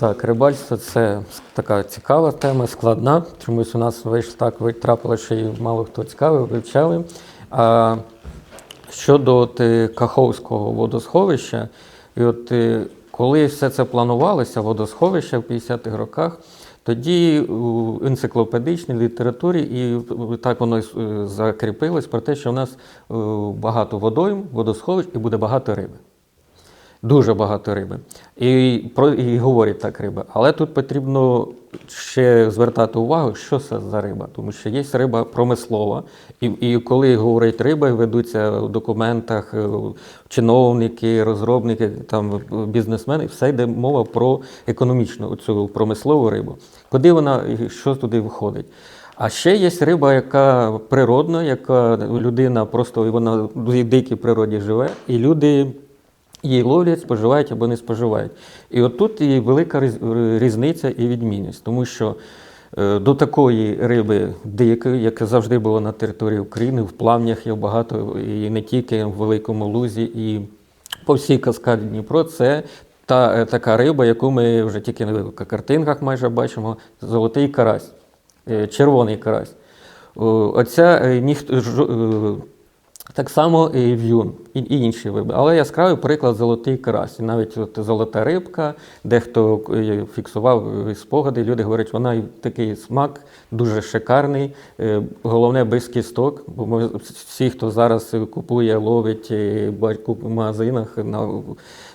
Так, рибальство це така цікава тема, складна. Чомусь у нас вийшло так трапилося, що її мало хто цікавий, вивчали. А щодо от, е, Каховського водосховища, і от е, коли все це планувалося, водосховище в 50-х роках, тоді у енциклопедичній літературі і так воно е, закріпилось про те, що в нас багато водойм, водосховищ і буде багато риби. Дуже багато риби. І, про, і говорять так риба. Але тут потрібно ще звертати увагу, що це за риба. Тому що є риба промислова. І, і коли говорять риба, ведуться в документах е, чиновники, розробники, там, бізнесмени, все йде мова про економічну цю промислову рибу. Куди вона, що туди виходить? А ще є риба, яка природна, яка людина просто вона в дикій природі живе, і люди її ловлять, споживають або не споживають. І от тут і велика різниця і відмінність, тому що е, до такої риби, деякої, яка завжди була на території України, в плавнях є багато, і не тільки в Великому Лузі, і по всій каскаді Дніпро, це та е, така риба, яку ми вже тільки на картинках майже бачимо, золотий карась, е, червоний карась. Оця ніхто так само і в'юн, і, інші риби. Але яскравий приклад золотий карась. Навіть от золота рибка, дехто е, фіксував е, спогади, люди говорять, вона такий смак дуже шикарний. е, Головне без кісток. Бо всі, хто зараз купує, ловить е, бать- в магазинах, на,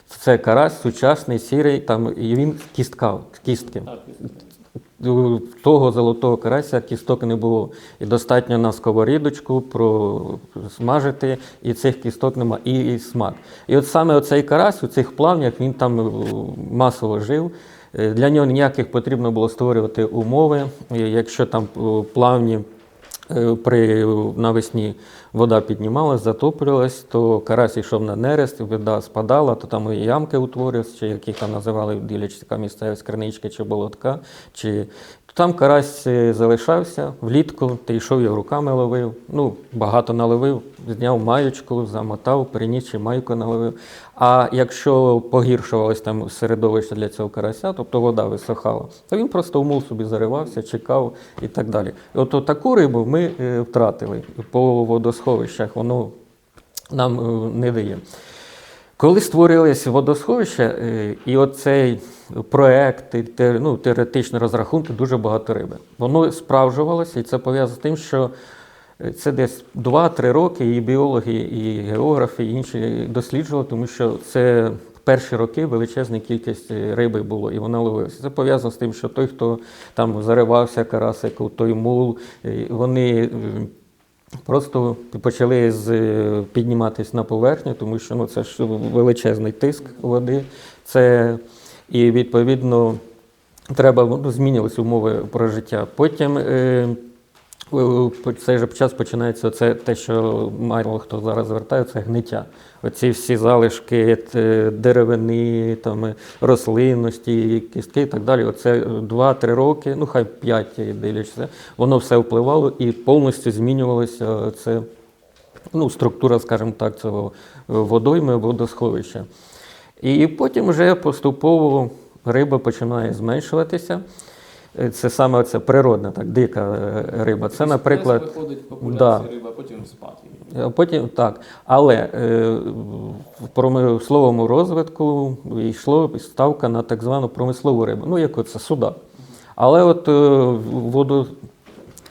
це карась сучасний, сірий, там, і він кістка, кістки. Того золотого карася кісток не було. І достатньо на сковорідочку просмажити, і цих кісток нема, і, і смак. І от саме оцей карась у цих плавнях він там е, масово жив. Е, Для нього ніяких потрібно було створювати умови. Якщо там е, плавні при навесні вода піднімалась, затоплювалась, то карась йшов на нерест, вода спадала, то там і ямки утворювалися, чи які там називали ділячка місцевість криничка чи болотка. Чи... Там карась е, залишався влітку, ти йшов його руками ловив. Ну, багато наловив, зняв маючку, замотав, приніс чи майку наловив. А якщо погіршувалось там середовище для цього карася, тобто вода висохала, то він просто в мул собі заривався, чекав і так далі. І от таку рибу ми е, втратили по водосховищах, воно нам е, не дає. Коли створилися водосховища, е, і оцей проект, і ну, теоретичні розрахунки, дуже багато риби. Воно справжувалося, і це пов'язано з тим, що е, це десь 2-3 роки і біологи, і географи, і інші досліджували, тому що це перші роки величезна кількість е, риби було, і вона ловилася. Це пов'язано з тим, що той, хто там заривався карасик, той мул, вони. Просто почали з, е, підніматись на поверхню, тому що ну, це ж величезний тиск води. Це, і відповідно треба ну, змінювалися умови прожиття. Потім е, в цей же час починається це те, що мало хто зараз звертає, це гниття. Оці всі залишки е, деревини, там, е, рослинності, кістки і так далі. Оце 2-3 роки, ну хай 5 дивлячися, воно все впливало і повністю змінювалося це ну, структура, скажімо так, цього водойми, водосховища. І потім вже поступово риба починає зменшуватися. Е, Це саме це природна, так, дика е, риба. Це, наприклад, виходить да. популяція риби, а потім спад. Потім так. Але е, в промисловому розвитку йшло ставка на так звану промислову рибу. Ну, як оце суда. Але от е,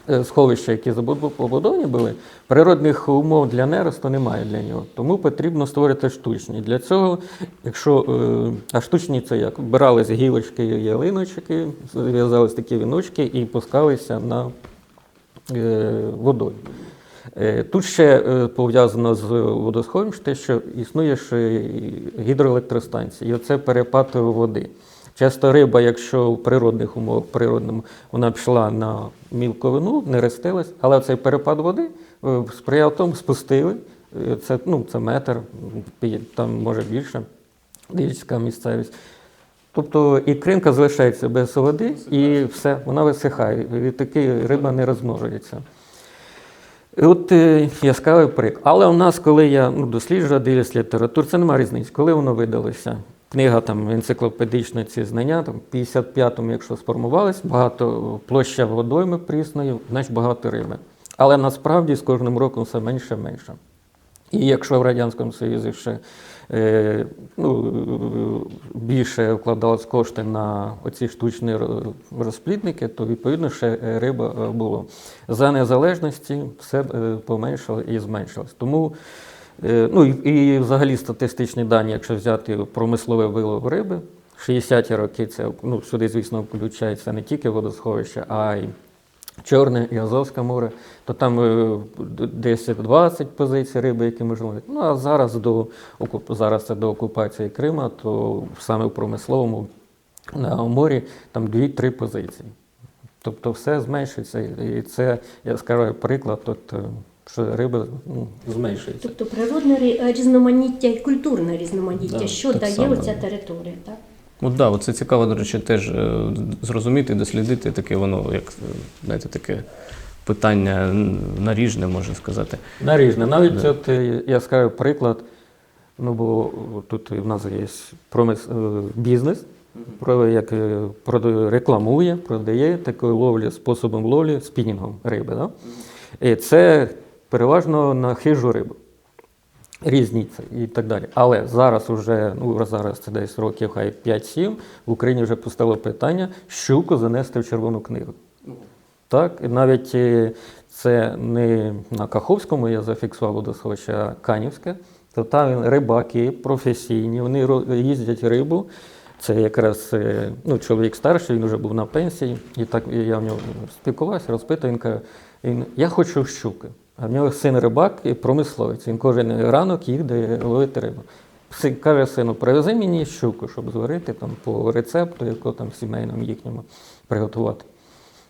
водосховища, які забуд- побудовані були, природних умов для неросту немає для нього. Тому потрібно створити штучні. Для цього, якщо е, а штучні це як? Брали з гілочки ялиночки, зв'язались такі віночки і пускалися на е, водою. Е, Тут ще е, пов'язано з водосховищем те, що існує ще гідроелектростанція, і оце перепад води. Часто риба, якщо в природних умовах природному вона пішла на мілковину, не рестилась, але цей перепад води е, сприяв тому, спустили. е, Це, ну, це метр, там може більше, дивіться місцевість. Тобто і кринка залишається без води, і все, вона висихає. І таки риба не розмножується. І От е, яскравий приклад. Але у нас, коли я ну, досліджую, дивлюсь літературу, це немає різниці. Коли воно видалося? Книга там енциклопедична ці знання, там в 55-му, якщо сформувались, багато площа водойми прісної, значить багато риби. Але насправді з кожним роком все менше і менше. І якщо в Радянському Союзі ще е, ну, більше вкладалось кошти на оці штучні розплідники, то відповідно ще риба е, було. За незалежності все е, поменшало і зменшилось. Тому ну, і, взагалі статистичні дані, якщо взяти промисловий вилов риби, 60-ті роки це ну, сюди, звісно, включається не тільки водосховище, а й Чорне і Азовське море, то там е, 10-20 позицій риби, які ловити. Ну а зараз до зараз це до окупації Крима, то саме в промисловому на морі там 2-3 позиції. Тобто все зменшується. І це, я скажу, приклад, от, е, що риба ну, зменшується. Тобто природне різноманіття і культурне різноманіття, Да, що дає само. оця територія, так? От да, це цікаво, до речі, теж е, зрозуміти, дослідити таке воно, як е, знаєте, таке питання наріжне, можна сказати. Наріжне. Навіть от е, я скажу приклад. Ну, бо тут в нас є промис... е, бізнес, про, як е, рекламує, продає такою ловлі, способом ловлі спінінгом риби. Да? І це переважно на хижу рибу. Різні і так далі. Але зараз уже, ну зараз це десь років хай 5-7, в Україні вже постало питання щуку занести в червону книгу. Так, і навіть е, це не на Каховському я зафіксував водосховище, а Канівське. То там рибаки професійні, вони їздять рибу. Це якраз е, ну, чоловік старший, він вже був на пенсії, і так я в нього спілкувався, розпитав, він каже, я хочу щуки. А в нього син рибак і промисловець. Він кожен ранок їде ловити рибу. Каже сину, привези мені щуку, щоб зварити там, по рецепту, якого там сімейному їхньому приготувати.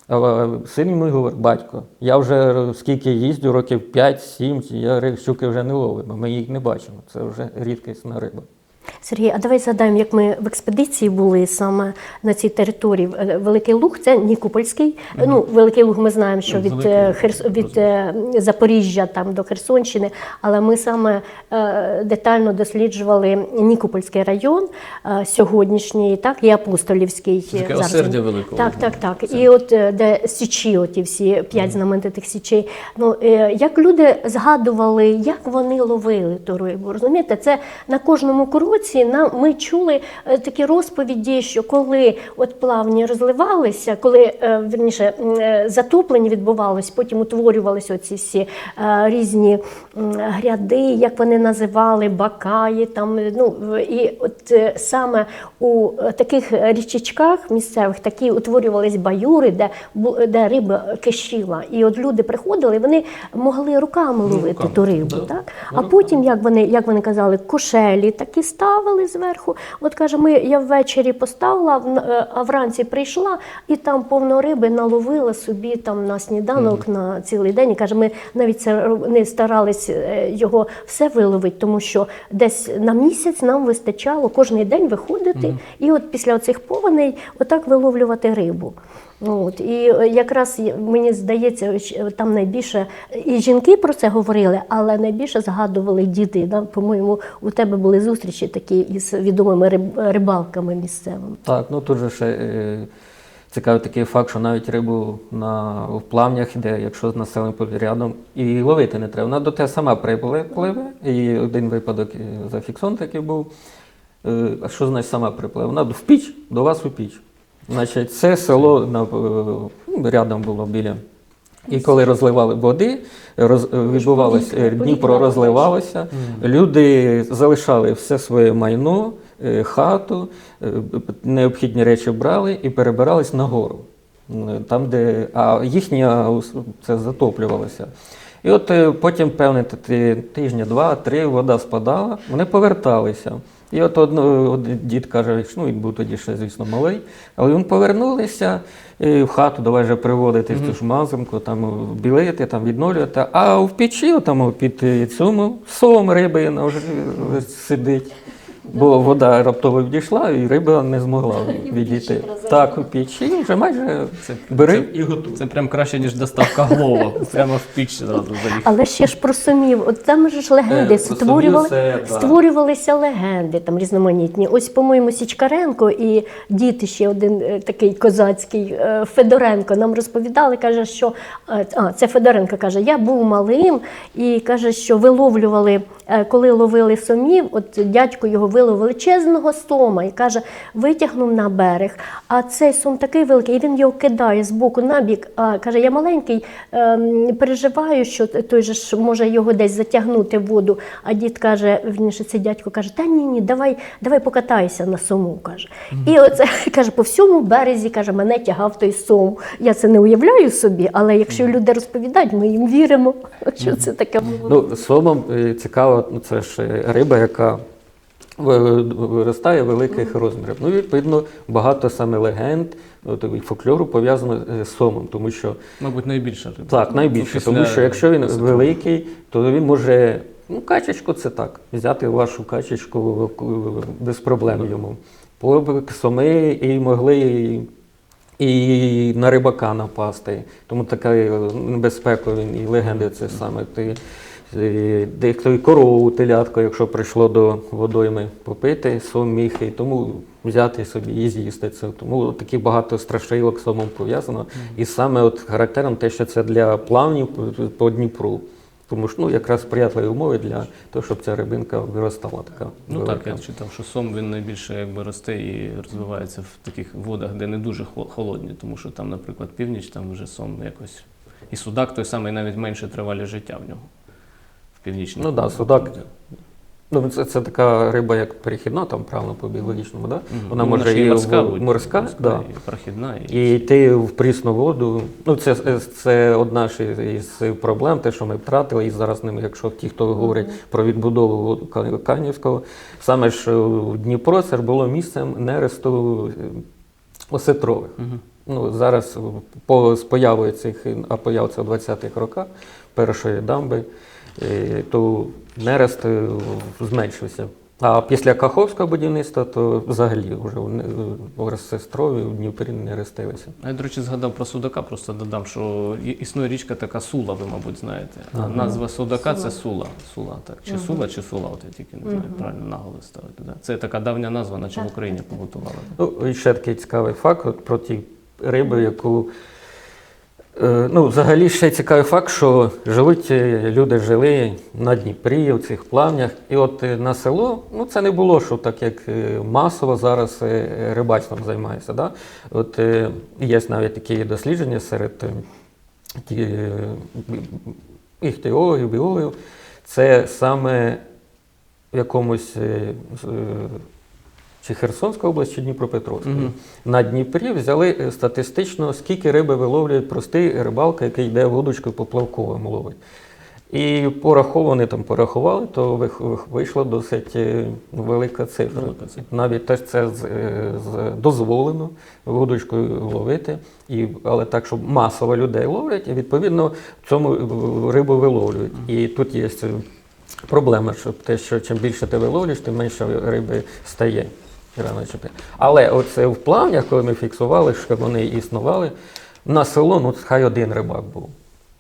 А син йому говорить, батько, я вже скільки їздю, років 5-7, я щуки вже не ловимо, ми їх не бачимо. Це вже рідкісна риба. Сергій, а давай згадаємо, як ми в експедиції були саме на цій території. Е, Великий Луг це Нікопольський. Ну, Великий Луг ми знаємо, що Ну, від, Великий е, Херс... від е, Запоріжжя там до Херсонщини, але ми саме е, детально досліджували Нікопольський район е, сьогоднішній, так, і Апостолівський. Це таке осердя Великого Так, так, так. І от е, де січі, оті всі п'ять знаменитих січей. Ну е, як люди згадували, як вони ловили ту рибу. Розумієте, це на кожному кроці нам ми чули е, такі розповіді, що коли от плавні розливалися, коли е, вірніше м, е, затоплення відбувалось, потім утворювалися оці всі різні гряди, як вони називали, бакаї. Там ну і от саме у таких річечках місцевих такі утворювались баюри, де де риба кишіла. І от люди приходили, вони могли руками ловити руками, ту рибу. да. Так? А потім, як вони, як вони казали, кошелі такі ставили зверху. От каже, ми я ввечері поставила, е, а вранці прийшла і там повно риби наловила собі там на сніданок на цілий день. І каже, ми навіть не старались е, його все виловити, тому що десь на місяць нам вистачало кожен день виходити і от після цих повеней отак виловлювати рибу. От, і е, якраз мені здається, щ- там найбільше і жінки про це говорили, але найбільше згадували діти. Да? По-моєму, у тебе були зустрічі такі із відомими риб- рибалками місцевими. Так, ну тут же ще е, цікавий такий факт, що навіть рибу на, в плавнях, де якщо населений пункт рядом, і ловити не треба. Вона до тебе сама припливе, пливе, і один випадок е, зафіксований такий був. Е, А що значить сама припливе? Вона в піч, до вас у піч. Значить, це село на, е, ну, рядом було біля. І коли розливали води, роз, е, відбувалося, е, Дніпро розливалося, люди залишали все своє майно, хату, необхідні речі брали і перебирались нагору. Там, де, а їхня це затоплювалося. І от е, потім, певне, т- т- два-три вода спадала, вони поверталися. І от одно, дід каже, що, ну він був тоді ще, звісно, малий, але він повернулися е, в хату, давай вже приводити в цю ж мазанку, там білити, там відновлювати. А в печі, там під е, цьому сом риби вона вже сидить. Бо вода раптово відійшла, і риба не змогла відійти. Так, у пічі вже майже Це, бери це, і готуй. це прям краще, ніж доставка глова. Прямо в піч зразу заїхав. Але ще ж про сумів, от там ж легенди Е, створювали, сумів це, да. створювалися легенди там різноманітні. Ось, по-моєму, Січкаренко і діти ще один е, такий козацький е, Федоренко нам розповідали, каже, що а, це Федоренко каже, я був малим і каже, що виловлювали, коли ловили сомів, от дядько його виловив величезного сома і каже, витягнув на берег. А цей сом такий великий, і він його кидає з боку на бік. А каже, я маленький, ем, переживаю, що той же ж може його десь затягнути в воду. А дід каже, вірніше, цей дядько каже, та ні, ні, давай, давай покатайся на сому. каже. І оце каже, по всьому березі каже, мене тягав той сом. Я це не уявляю собі, але якщо люди розповідають, ми їм віримо, що це таке було. Ну, сомом е, цікаво, ну це ж е, риба, яка виростає великих розмірів. Ну, відповідно, багато саме легенд, от, і фольклору пов'язано е, з сомом, тому що Мабуть, найбільша так, найбільше, Після тому що якщо він великий, то він може. Ну, качечку це так. Взяти вашу качечку е, без проблем йому. По соми і могли і, і на рибака напасти. Тому така е, небезпека він і легенди це саме. Ти, дехто і корову, телятко, якщо прийшло до водойми попити, сом міг, і тому взяти собі і з'їсти це. Тому такі багато страшилок сомом пов'язано. І саме от характером те, що це для плавнів по- по Дніпру. Тому що ну, якраз сприятливі умови для того, щоб ця рибинка виростала така. Ну велика. так, я читав, що сом він найбільше якби росте і розвивається в таких водах, де не дуже холодні, тому що там, наприклад, північ, там вже сом якось. І судак той самий навіть менше тривалі життя в нього. В північній. Ну да, судак. Ну, це, це така риба, як перехідна, там правильно по біологічному, да? Вона може і морська, в- будь- морська, да. і прохідна. І... І йти в прісну воду. Ну, це, це одна ж із проблем, те, що ми втратили, і зараз ними, якщо ті, хто говорить про відбудову воду Канівського, саме ж в Дніпро це ж було місцем нересту е, осетрових. Мгм. Ну, зараз по, з появою цих, а появ це в 20-х роках, першої дамби, е, то нерест е, зменшився. А після Каховського будівництва, то взагалі вже в Ростестрові в Дніпрі не рестилися. А Я, до речі, згадав про судака, просто додам, що існує річка така Сула, ви, мабуть, знаєте. А Назва судака це Сула. Сула, так. Чи Сула, чи Сула, от я тільки не знаю, правильно наголос ставити. Да. Це така давня назва, наче в Україні побутувала. Ну, і ще такий цікавий факт от про ті риби, яку. Е, Ну, взагалі ще цікавий факт, що живуть е, люди жили на Дніпрі, в цих плавнях. І от е, на село, ну це не було, що так як масово зараз рибальством займається. Да? От є навіть такі дослідження серед ті, іхтіологів, біологів. Це саме в якомусь чи Херсонська область, чи Дніпропетровська. Мгм. На Дніпрі взяли е, статистично, скільки риби виловлює простий рибалка, який йде вудочкою поплавковим ловить. І пораховані там порахували, то вийшла досить е, велика цифра. Велика цифра. Навіть теж це з, е, з- дозволено вудочкою ловити, і, але так, щоб масово людей ловлять, і відповідно цьому рибу виловлюють. І тут є проблема, що те, що чим більше ти виловлюєш, тим менше риби стає. Рано чи пізно. Але оце в плавнях, коли ми фіксували, що вони існували, на село ну, хай один рибак був.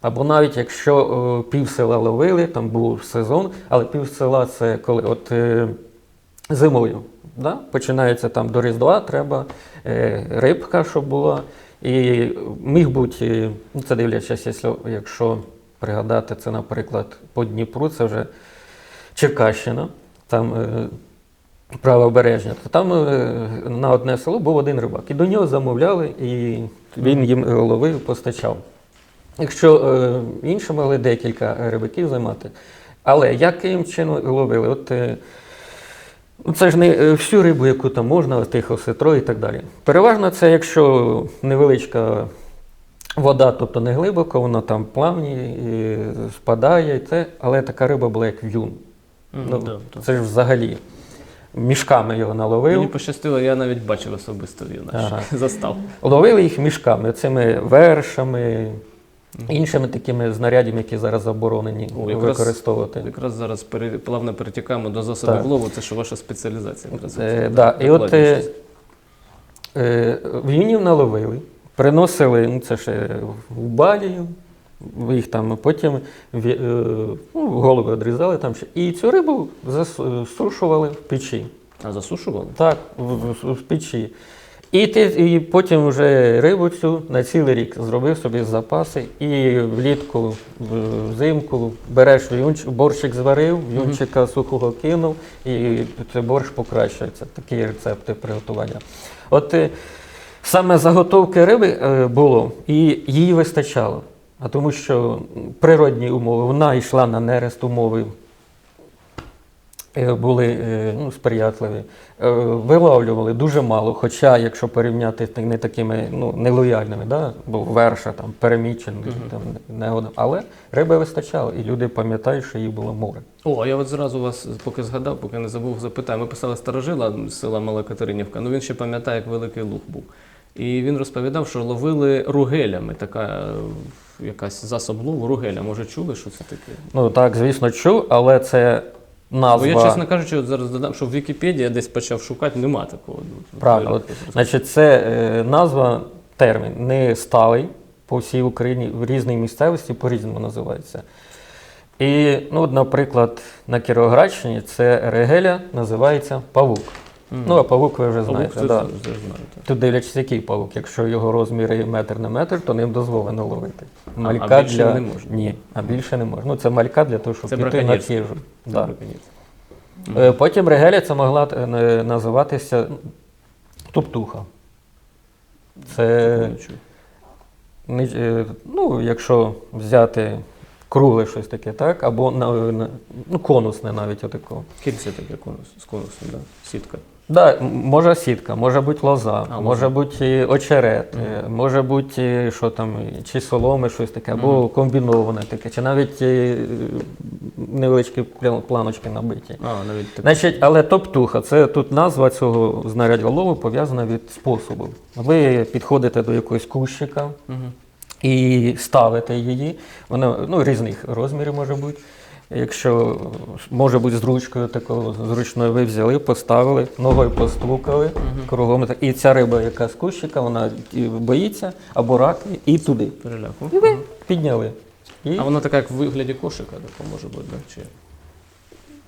Або навіть якщо е, пів села ловили, там був сезон, але пів села це коли от, е, зимою. Да? Починається там до Різдва, треба е, рибка, щоб була. І міг бути, ну це дивлячись, якщо, якщо пригадати це, наприклад, по Дніпру, це вже Черкащина, там е, правобережня, то там е, на одне село був один рибак. І до нього замовляли, і він їм ловив, постачав. Якщо е, інші могли декілька рибаків займати. Але яким чином ловили? От, е, ну, це ж не всю рибу, яку там можна, тихо, ситро і так далі. Переважно це, якщо невеличка вода, тобто не глибоко, вона там плавні, і спадає, і це, але така риба була як в'юн. Мгм, Ну, да, Це ж взагалі мішками його наловив. Мені пощастило, я навіть бачив особисто він Ага. застав. Ловили їх мішками, цими вершами, іншими такими знарядами, які зараз заборонені О, якраз- використовувати. Якраз зараз плавно перетікаємо до засобів лову, це що ваша спеціалізація. Якраз Е, да. І от е, е, в'юнів наловили, приносили, ну це ще в балію, їх там потім е, ну, голови відрізали там ще. І цю рибу засушували в печі. А засушували? Так, в, в, в печі. І, ти, і потім вже рибу цю на цілий рік зробив собі запаси і влітку, взимку береш в'юнч, борщик зварив, в'юнчика сухого кинув, і цей борщ покращується. Такі рецепти приготування. От е, саме заготовки риби е, було, і її вистачало. А тому що природні умови, вона йшла на нерест умови е, були е, ну, сприятливі. Е, Виловлювали дуже мало, хоча, якщо порівняти з не такими ну, нелояльними, да? бо верша там перемічений, там не один. Але риби вистачало, і люди пам'ятають, що їх було море. О, а я от зразу вас, поки згадав, поки не забув, запитаю. Ми писали старожила з села Мала Катеринівка, ну він ще пам'ятає, як великий луг був. І він розповідав, що ловили ругелями, така якась засоб лову, ругеля. Може, чули, що це таке? Ну так, звісно, чув, але це назва. Бо я, чесно кажучи, от зараз додам, що в Вікіпедії я десь почав шукати, нема такого. Правильно. От, значить, це е, назва, термін не сталий по всій Україні, в різній місцевості по-різному називається. І, ну, наприклад, на Кіровоградщині це регеля називається павук. Ну, а павук ви вже Павук, знаєте. це, да. це, це. Тут дивлячись, який павук. Якщо його розміри метр на метр, то ним дозволено ловити. А- а більше для... не можна? Ні, а більше не можна. Ну, це малька для того, щоб Це піти на. Це Да. Е, Потім регеля це могла е, називатися ну, туптуха. Це, е, ну, якщо взяти кругле щось таке, так? Або ну, конусне навіть отако. Кільце таке конус, з конусом, да? сітка. Да, може сітка, може бути лоза, А, може бути очерет, е, може бути е, що там, е, чи соломи, щось таке, або комбіноване таке, чи навіть е, невеличкі пля- планочки набиті. А, навіть так. Значить, але топтуха, це тут назва цього знаряддя лову пов'язана від способу. Ви підходите до якогось кущика і ставите її. Вона ну, різних розмірів може бути. Якщо може бути з ручкою такою зручною, ви взяли, поставили, ногою постукали кругом. І ця риба, яка з кущика, вона боїться або раки, і туди. Переляку. І ви підняли. І... А вона така, як в вигляді кошика, така може бути, да? Чи...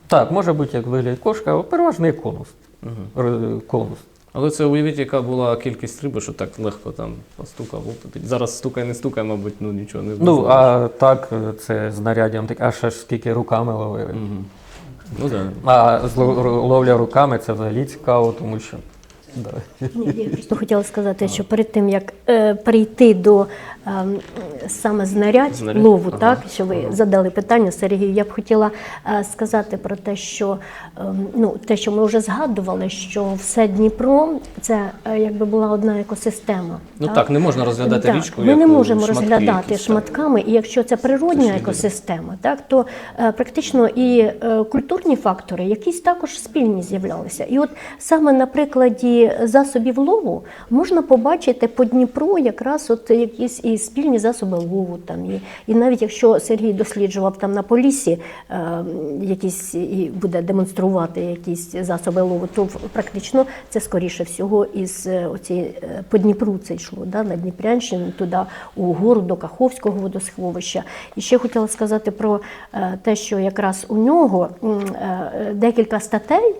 Так, може бути як вигляд кошка, а переважно як конус. Угу. Конус. Але це уявіть, яка була кількість риби, що так легко там постукав. Зараз стукає, не стукає, мабуть, ну нічого не Ну, а так, це знаряддям, так, аж аж скільки руками ловили. Угу. Ну да. А зло- ловля руками це взагалі цікаво, тому що. Я просто хотіла сказати, що перед тим як е, прийти до ем, саме знарядь Знарядь, лову, ага, так що ви задали питання Сергію, я б хотіла е, сказати про те, що ем, ну те, що ми вже згадували, що все Дніпро це е, якби була одна екосистема. Ну так, не можна розглядати Так, річку. Ми як, не е, можемо шматки розглядати якісь, так. шматками, і якщо це природня екосистема, так то е, практично і е, культурні фактори якісь також спільні з'являлися. І от саме на прикладі засобів лову можна побачити по Дніпру якраз от якісь і спільні засоби лову. Там і, і навіть якщо Сергій досліджував там на полісі, е, якісь і буде демонструвати якісь засоби лову, то практично це скоріше всього із е, оці е, по Дніпру це йшло, да, на Дніпрянщину, туди у гору до Каховського водосховища. І ще хотіла сказати про е, те, що якраз у нього декілька статей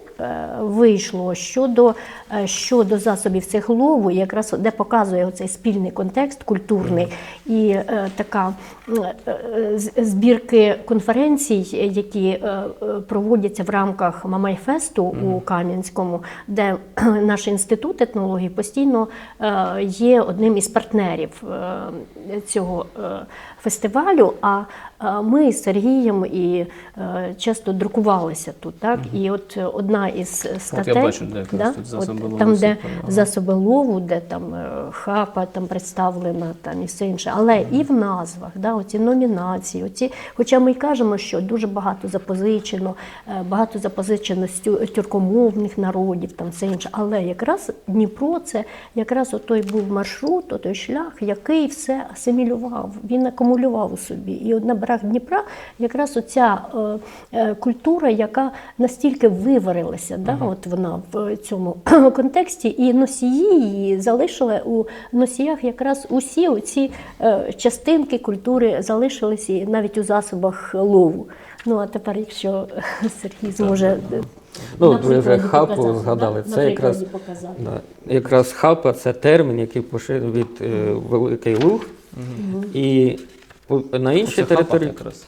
вийшло щодо, е, щодо засобів цих лову, якраз де показує оцей спільний контекст культурний і е, така е, е, збірки конференцій, які е, е, проводяться в рамках Мамайфесту у Кам'янському, де наш інститут етнології постійно е, є одним із партнерів е, цього е, фестивалю. А е, ми з Сергієм і е, часто друкувалися тут. Так? І от одна із статей. Я бачу, де якраз тут От там, де ага. засоби лову, де там е, хапа там представлена, там і все інше. Але і в назвах, да, оці номінації, оці, хоча ми й кажемо, що дуже багато запозичено, багато запозичено з тюркомовних народів, там все інше. Але якраз Дніпро це якраз той був маршрут, той шлях, який все асимілював, він акумулював у собі. І от на берег Дніпра якраз оця е, е, культура, яка настільки виварилася, да, от вона в цьому контексті, і носії її залишили у носіях якраз усі оці е, частинки культури залишилися і навіть у засобах лову. Ну а тепер, якщо Сергій зможе Ну, ви вже хапу показати, згадали. да? Це якраз, да, якраз хапа це термін, який поширений від е, Великий Луг. І у- на іншій Це хапа території. якраз.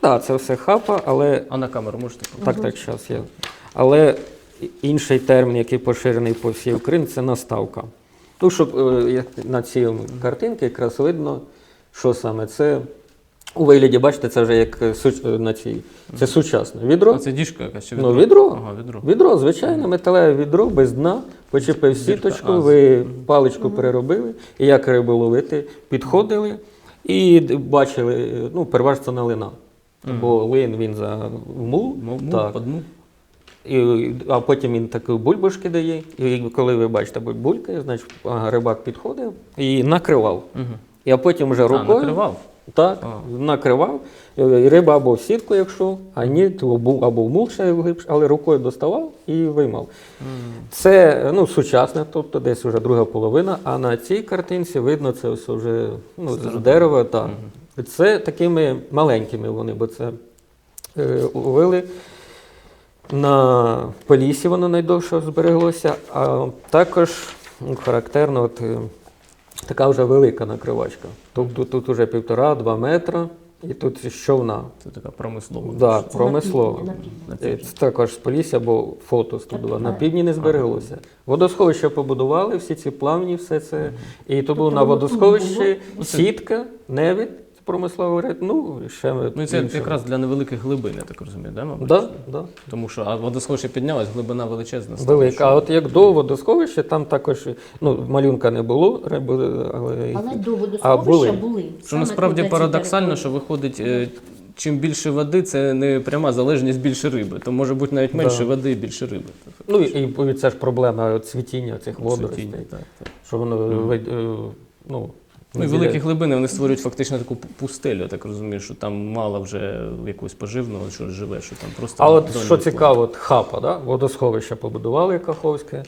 Так, це все хапа, але А на камеру можете показати? Так, так, зараз я. Але інший термін, який поширений по всій Україні, це наставка. Ну, щоб е, як на цій картинці якраз видно, що саме це. У вигляді, бачите, це вже як е, суч- е, на цій. Це сучасне відро. А це діжка якась чи Ну, відро. Ага, відро. Відро, звичайне металеве відро без дна, почепив Дірка, сіточку, а, ви паличку переробили, і як рибу ловити, підходили і бачили, ну, переважно на лина. Бо лин він за мул. І, а потім він такі бульбашки дає. І коли ви бачите бульбульки, значить ага, рибак підходив і накривав. Мгм. І а потім вже А, накривав. Так, А. накривав. І риба або в сітку, якщо, а ні, то був або в мул ще глибше, але рукою доставав і виймав. Це ну, сучасне, тобто десь вже друга половина, а на цій картинці видно це ось вже ну, з дерева. Так. Це такими маленькими вони, бо це е, ловили. На Полісі воно найдовше збереглося, а також ну, характерно от, е, така вже велика накривачка. Тобто тут вже півтора-два метра, і тут щовна. Це така промислова. Да, Це промислова. на півдні, на півдні. Е, Це також з Полісся, бо фото було. На півдні не збереглося. Водосховище побудували, всі ці плавні, все це. І то було на водосховищі було? сітка, невід, промисловий ряд, ну, ще Ну і це інше. якраз для невеликих глибин, я так розумію, да, мабуть? Да, да. Тому що а водосховище піднялось, глибина величезна. стала, Велика. що- А от як до водосховища, там також ну, малюнка не було, але, Але до А, водосховища були. були. Що Саме насправді ці парадоксально, території. що виходить, е, чим більше води, це не пряма залежність більше риби. То може бути навіть менше Да. води і більше риби. ну і, і це ж проблема цвітіння цих водоростей, Цвітіння, так, так. що воно ви- е, ну, Ну і великі глибини вони створюють фактично таку пустелю, я так розумію, що там мало вже якогось поживного, що живе, що там просто. А от що цікаво, от хапа, да? водосховище побудували Каховське,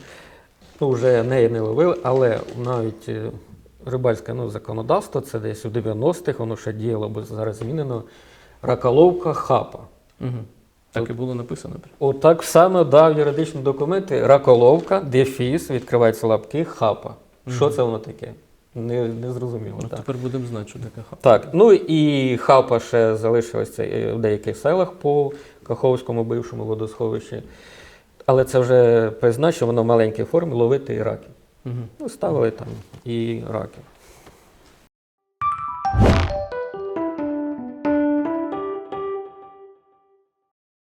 ну вже неї не ловили, але навіть е, рибальське ну, законодавство, це десь у 90-х, воно ще діяло, бо зараз змінено. Раколовка хапа. Мгм. Так і було написано. Отак саме дав юридичні документи. Раколовка, дефіс, відкриваються лапки, хапа. Що це воно таке? Не, не зрозуміло. Ну, так. тепер будемо знати, що таке хапа. Так, ну і хапа ще залишилася е, в деяких селах по Каховському бившому водосховищі. Але це вже призначено, воно в маленькій формі ловити і раків. Угу. Ну, ставили там і раків.